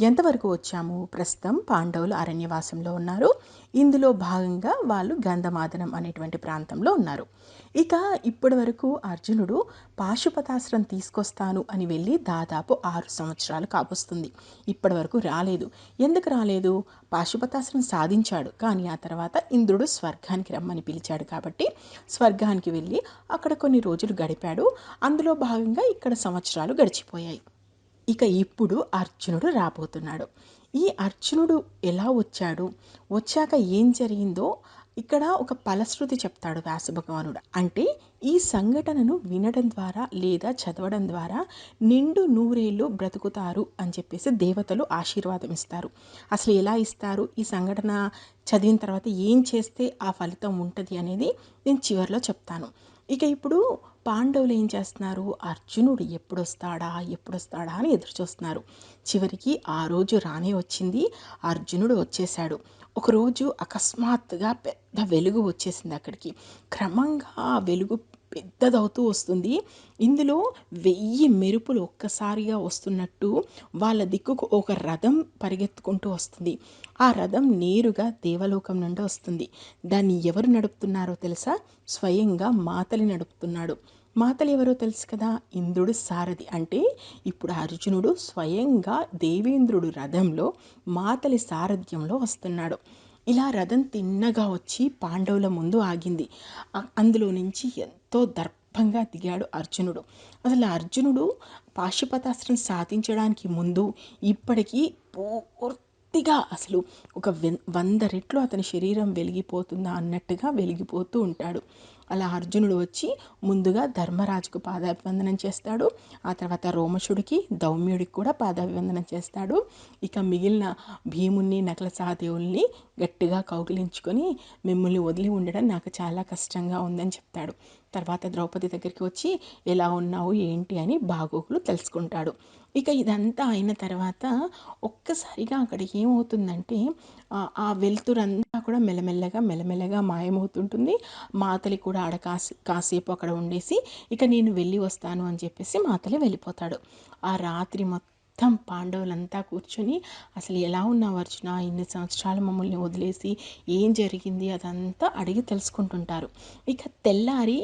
ఎంతవరకు వచ్చాము? ప్రస్తుతం పాండవులు అరణ్యవాసంలో ఉన్నారు. ఇందులో భాగంగా వాళ్ళు గంధమాదనం అనేటువంటి ప్రాంతంలో ఉన్నారు. ఇక ఇప్పటి వరకు అర్జునుడు పాశుపతాస్త్రం తీసుకొస్తాను అని వెళ్ళి దాదాపు ఆరు సంవత్సరాలు కావస్తుంది ఇప్పటి వరకు రాలేదు. ఎందుకు రాలేదు? పాశుపతాస్త్రం సాధించాడు. కానీ ఆ తర్వాత ఇంద్రుడు స్వర్గానికి రమ్మని పిలిచాడు కాబట్టి స్వర్గానికి వెళ్ళి అక్కడ కొన్ని రోజులు గడిపాడు. అందులో భాగంగా ఇక్కడ సంవత్సరాలు గడిచిపోయాయి. ఇక ఇప్పుడు అర్జునుడు రాబోతున్నాడు. ఈ అర్జునుడు ఎలా వచ్చాడు? వచ్చాక ఏం జరిగిందో ఇక్కడ ఒక ఫలశ్రుతి చెప్తాడు వ్యాసభగవానుడు. అంటే ఈ సంఘటనను వినడం ద్వారా లేదా చదవడం ద్వారా నిండు నూరేళ్ళు బ్రతుకుతారు అని చెప్పేసి దేవతలు ఆశీర్వాదం ఇస్తారు. అసలు ఎలా ఇస్తారు? ఈ సంఘటన చదివిన తర్వాత ఏం చేస్తే ఆ ఫలితం ఉంటుంది అనేది నేను చివరిలో చెప్తాను. ఇక ఇప్పుడు పాండవులు ఏం చేస్తున్నారు? అర్జునుడు ఎప్పుడొస్తాడా? ఎప్పుడొస్తాడా అని ఎదురుచూస్తున్నారు. చివరికి ఆ రోజు రానే వచ్చింది. అర్జునుడు వచ్చేసాడు ఒకరోజు అకస్మాత్తుగా పెద్ద వెలుగు వచ్చేసింది అక్కడికి. క్రమంగా ఆ వెలుగు పెద్దదవుతూ వస్తుంది. ఇందులో వెయ్యి మెరుపులు ఒక్కసారిగా వస్తున్నట్టు వాళ్ళ దిక్కుకు ఒక రథం పరిగెత్తుకుంటూ వస్తుంది. ఆ రథం నేరుగా దేవలోకం నుండి వస్తుంది. దాన్ని ఎవరు నడుపుతున్నారో తెలుసా? స్వయంగా మాతలి నడుపుతున్నాడు. మాతలు ఎవరో తెలుసు కదా? ఇంద్రుడు సారథి. అంటే ఇప్పుడు అర్జునుడు స్వయంగా దేవేంద్రుడు రథంలో మాతలి సారథ్యంలో వస్తున్నాడు. ఇలా రథం తిన్నగా వచ్చి పాండవుల ముందు ఆగింది. అందులో నుంచి ఎంతో దర్పంగా దిగాడు అర్జునుడు. అసలు అర్జునుడు పాశుపతాస్త్రం సాధించడానికి ముందు ఇప్పటికీ పూర్తిగా అసలు ఒక వంద రెట్లు అతని శరీరం వెలిగిపోతుందా అన్నట్టుగా వెలిగిపోతూ ఉంటాడు. అలా అర్జునుడు వచ్చి ముందుగా ధర్మరాజుకు పాదాభివందనం చేస్తాడు. ఆ తర్వాత రోమశుడికి దౌమ్యుడికి కూడా పాదాభివందనం చేస్తాడు. ఇక మిగిలిన భీముణ్ణి నకల సహదేవుల్ని గట్టిగా కౌగిలించుకొని మిమ్మల్ని వదిలి ఉండడం నాకు చాలా కష్టంగా ఉందని చెప్తాడు. తర్వాత ద్రౌపది దగ్గరికి వచ్చి ఎలా ఉన్నావు? ఏంటి? అని బాగోగులు తెలుసుకుంటాడు. ఇక ఇదంతా అయిన తర్వాత ఒక్కసారిగా అక్కడ ఏమవుతుందంటే ఆ వెలుతురంతా కూడా మెల్లమెల్లగా మెల్లమెల్లగా మాయమవుతుంటుంది. మాతలి కూడా ఆడ కాసి కాసేపు అక్కడ ఉండేసి ఇక నేను వెళ్ళి వస్తాను అని చెప్పేసి మాతలే వెళ్ళిపోతాడు. ఆ రాత్రి మొత్తం మొత్తం పాండవులంతా కూర్చొని అసలు ఎలా ఉన్నావు అర్జున? ఇన్ని సంవత్సరాలు మమ్మల్ని వదిలేసి ఏం జరిగింది? అదంతా అడిగి తెలుసుకుంటుంటారు. ఇక తెల్లారి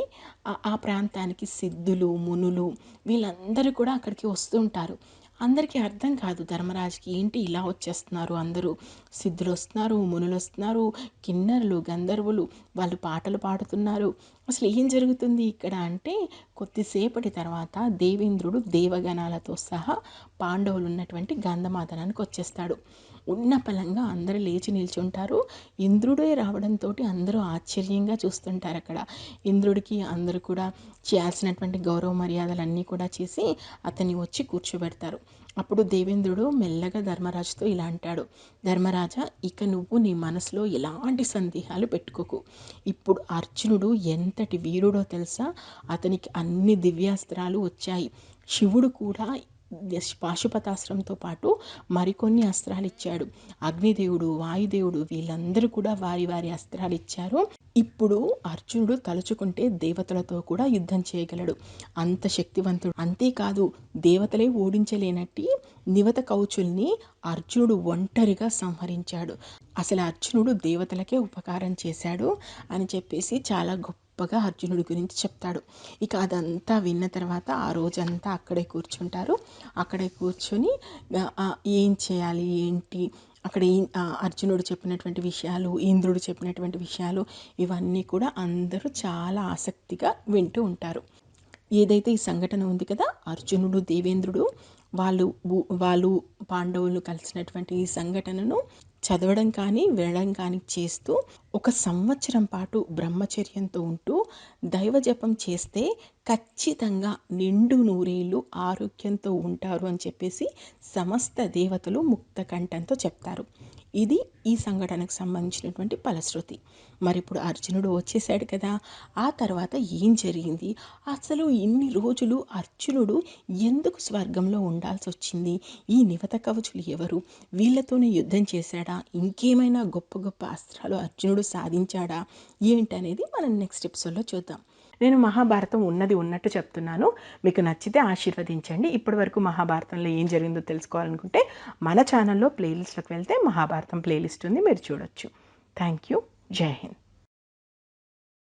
ఆ ప్రాంతానికి సిద్ధులు మునులు వీళ్ళందరూ కూడా అక్కడికి వస్తుంటారు. అందరికీ అర్థం కాదు ధర్మరాజుకి ఏంటి ఇలా వచ్చేస్తున్నారు అందరూ. సిద్ధులు వస్తున్నారు మునులు వస్తున్నారు కిన్నరులు గంధర్వులు వాళ్ళు పాటలు పాడుతున్నారు. అసలు ఏం జరుగుతుంది ఇక్కడ అంటే కొద్దిసేపటి తర్వాత దేవేంద్రుడు దేవగణాలతో సహా పాండవులు ఉన్నటువంటి గంధమాదనానికి వచ్చేస్తాడు. ఉన్న పలంగా అందరూ లేచి నిల్చుంటారు. ఇంద్రుడే రావడంతో అందరూ ఆశ్చర్యంగా చూస్తుంటారు అక్కడ. ఇంద్రుడికి అందరూ కూడా చేయాల్సినటువంటి గౌరవ మర్యాదలన్నీ కూడా చేసి అతన్ని వచ్చి కూర్చోబెడతారు. అప్పుడు దేవేంద్రుడు మెల్లగా ధర్మరాజుతో ఇలా అంటాడు ధర్మరాజా ఇక నువ్వు నీ మనసులో ఎలాంటి సందేహాలు పెట్టుకోకు. ఇప్పుడు అర్జునుడు ఎంతటి వీరుడో తెలుసా? అతనికి అన్ని దివ్యాస్త్రాలు వచ్చాయి. శివుడు కూడా పాశుపతాస్త్రంతో పాటు మరికొన్ని అస్త్రాలు ఇచ్చాడు అగ్నిదేవుడు వాయుదేవుడు వీళ్ళందరూ కూడా వారి వారి అస్త్రాలు ఇచ్చారు ఇప్పుడు అర్జునుడు తలుచుకుంటే దేవతలతో కూడా యుద్ధం చేయగలడు. అంత శక్తివంతుడు. అంతేకాదు దేవతలే ఓడించలేనట్టి నివత కౌచుల్ని అర్జునుడు ఒంటరిగా సంహరించాడు. అసలు అర్జునుడు దేవతలకే ఉపకారం చేశాడు అని చెప్పేసి చాలా గొప్ప గొప్పగా అర్జునుడి గురించి చెప్తాడు. ఇక అదంతా విన్న తర్వాత ఆ రోజంతా అక్కడే కూర్చుంటారు. అక్కడే కూర్చొని ఏం చేయాలి ఏంటి? అక్కడ అర్జునుడు చెప్పినటువంటి విషయాలు ఇంద్రుడు చెప్పినటువంటి విషయాలు ఇవన్నీ కూడా అందరూ చాలా ఆసక్తిగా వింటూ ఉంటారు. ఏదైతే ఈ సంఘటన ఉంది కదా అర్జునుడు దేవేంద్రుడు వాళ్ళు వాళ్ళు పాండవులు కలిసినటువంటి ఈ సంఘటనను చదవడం కానీ వినడం కానీ చేస్తూ ఒక సంవత్సరం పాటు బ్రహ్మచర్యంతో ఉంటూ దైవ జపం చేస్తే ఖచ్చితంగా నిండు నూరేళ్ళు ఆరోగ్యంతో ఉంటారు అని చెప్పేసి సమస్త దేవతలు ముక్త కంఠంతో చెప్తారు. ఇది ఈ సంఘటనకు సంబంధించినటువంటి ఫలశ్రుతి. మరి ఇప్పుడు అర్జునుడు వచ్చేసాడు కదా. ఆ తర్వాత ఏం జరిగింది? అసలు ఇన్ని రోజులు అర్జునుడు ఎందుకు స్వర్గంలో ఉండాల్సి వచ్చింది? ఈ నివత కవచులు ఎవరు? వీళ్ళతోనే యుద్ధం చేశాడా? ఇంకేమైనా గొప్ప గొప్ప అస్త్రాలు అర్జునుడు సాధించాడా? ఏంటనేది మనం నెక్స్ట్ ఎపిసోడ్లో చూద్దాం. నేను మహాభారతం ఉన్నది ఉన్నట్టు చెప్తున్నాను. మీకు నచ్చితే ఆశీర్వదించండి. ఇప్పటి వరకు మహాభారతంలో ఏం జరిగిందో తెలుసుకోవాలనుకుంటే మన ఛానల్లో ప్లేలిస్ట్లోకి వెళ్తే మహాభారతం ప్లేలిస్ట్ ఉంది. మీరు చూడొచ్చు. థ్యాంక్ యూ జై హింద్